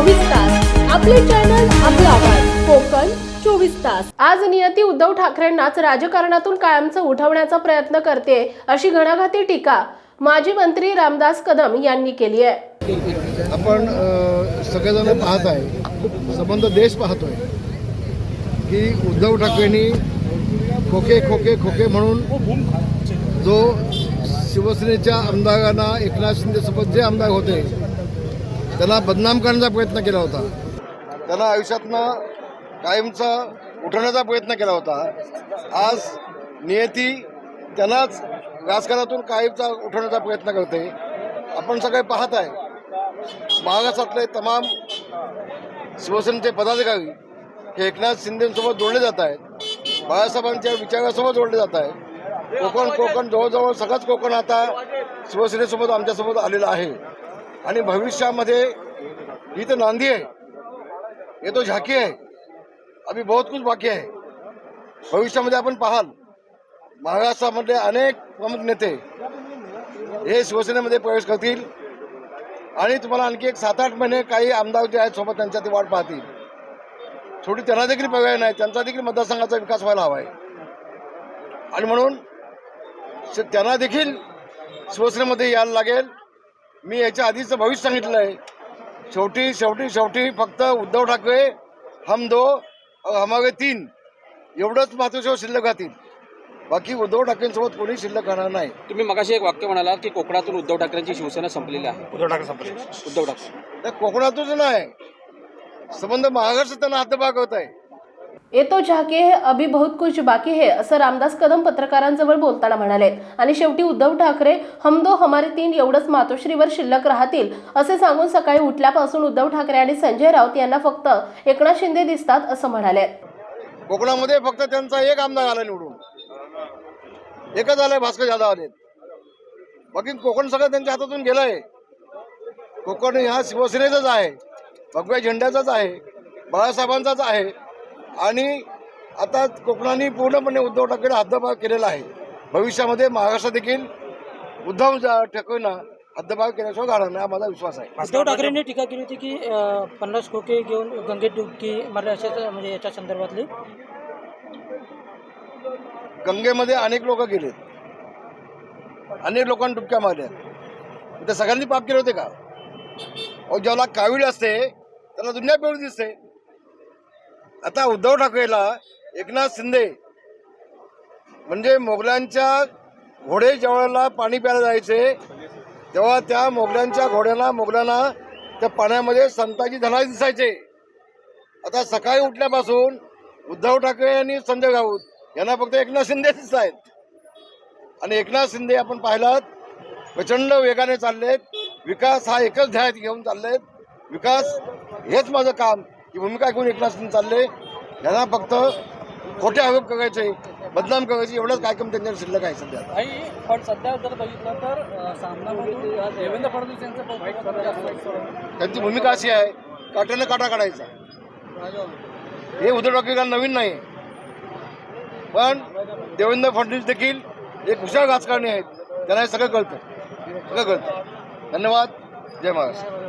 चोवीस तास. आपले चॅनल आपला आवाज. कोकण चोवीस तास. आज नियती उद्धव ठाकरेंनाच राजकारणातून कायमचं उठवण्याचा प्रयत्न करते अशी घणाघाती टीका माजी मंत्री रामदास कदम यांनी केली आहे. आपण सगळेजण पाहत आहे संबंध देश पाहतोय की उद्धव ठाकरेंनी खोके खोके खोके म्हणून जो शिवसेनेच्या आमदारांना एकनाथ शिंदेसोबत जे आमदार होते त्यांना बदनाम करण्याचा प्रयत्न केला होता. त्यांना आयुष्यातनं कायमचा उठवण्याचा प्रयत्न केला होता. आज नियती त्यांनाच राजकारणातून कायमचा उठवण्याचा प्रयत्न करते. आपण सगळे पाहत आहे महाराष्ट्रातले तमाम शिवसेनेचे पदाधिकारी हे एकनाथ शिंदेसोबत जोडले जात आहेत. बाळासाहेबांच्या विचारासोबत जोडले जात आहेत. कोकण कोकण जवळजवळ सगळंच कोकण आता शिवसेनेसोबत आमच्यासोबत आलेलं आहे. आणि भविष्यामध्ये ही तर नांदी आहे. ये तो झाकी आहे. अभी बहुत कुछ बाकी आहे. भविष्यामध्ये आपण पाहाल. महाराष्ट्रामधले अनेक प्रमुख नेते हे शिवसेनेमध्ये प्रवेश करतील. आणि तुम्हाला आणखी एक सात आठ महिने काही आमदार जे आहेत सोबत त्यांच्या ते वाट पाहतील. थोडी त्यांना देखील पर्याय नाही. त्यांचा देखील मतदारसंघाचा विकास व्हायला हवा आहे. आणि म्हणून त्यांना देखील शिवसेनेमध्ये यायला लागेल. मी याच्या आधीचं भविष्य सांगितलं आहे शेवटी शेवटी शेवटी फक्त उद्धव ठाकरे हम दो और हमारे तीन. एवढंच मातृशेव शिल्लक राहतील. बाकी उद्धव ठाकरेंसोबत कोणी शिल्लक राहणार नाही. तुम्ही मगाशी एक वाक्य म्हणालात की कोकणातून उद्धव ठाकरेंची शिवसेना संपलेली आहे. उद्धव ठाकरे संपले उद्धव ठाकरे. त्या कोकणातच नाही. संबंध महाराष्ट्र त्यांना हातभाग होत आहे. ये तो झाके अभी बहुत कुछ बाकी है असं रामदास कदम पत्रकारांजवळ बोलताना म्हणाले आणि शेवटी उद्धव ठाकरे हम दो हमारे तीन एवढंच मातोश्रीवर शिल्लक राहतील असे सांगून सकाळी उठल्यापासून उद्धव ठाकरे आणि संजय राऊत यांना फक्त एकनाथ शिंदे दिसतात असं म्हणाले कोकणामध्ये फक्त त्यांचा एक आमदार आला निवडून. एकच आलाय भास्कर जाधव आले बाकी कोकण सगळं त्यांच्या हातातून गेलंय. कोकण हा शिवसेनेचाच आहे भगव्या झेंड्याचाच आहे बाळासाहेबांचाच आहे. आणि आता कोकणाने पूर्णपणे उद्धव ठाकरे हद्दभाग केलेला आहे. भविष्यामध्ये महाराष्ट्र देखील उद्धव जा- ठाकरेंना हद्दभाग केल्याशिवाय जाणार नाही हा माझा विश्वास आहे. उद्धव ठाकरेंनी टीका केली होती की पन्नास खोके घेऊन गंगेत डुबकी मारली अशाच म्हणजे याच्या संदर्भातली. गंगेमध्ये अनेक लोक गेलेत. अनेक लोकांनी डुबक्या मारल्या. ते सगळ्यांनी पाप केले होते का? ज्याला कावीळ असते त्याला दुनिया पिवळी दिसते. आता उद्धव ठाकरेला एकनाथ शिंदे म्हणजे मोगलांच्या घोडे ज्यावेळेला पाणी प्यायला जायचे तेव्हा त्या मोगलांच्या घोड्यांना मोगलांना त्या पाण्यामध्ये संताची धनाज दिसायचे. आता सकाळी उठल्यापासून उद्धव ठाकरे आणि संजय राऊत यांना फक्त एकनाथ शिंदे दिसत आहेत आणि एकनाथ शिंदे आपण पाहिलात प्रचंड वेगाने चाललेत. विकास हा एकच ध्यायात घेऊन चाललेत. विकास हेच माझं काम. ही भूमिका घेऊन एकनाथ शिंदे चालले. यांना फक्त खोटे आरोप करायचे बदनाम करायचे एवढंच कार्यक्रम त्यांच्या शिल्लक आहे सध्या. आणि पण सध्या जर बघितलं तर देवेंद्र फडणवीस यांचं त्यांची भूमिका अशी आहे काट्यानं काटा काढायचा. हे उद्धव ठाकरेंना नवीन नाही. पण देवेंद्र फडणवीस देखील एक हुशार राजकारणी आहेत. त्यांना हे सगळं कळतं. सगळं कळतं. धन्यवाद. जय महाराष्ट्र.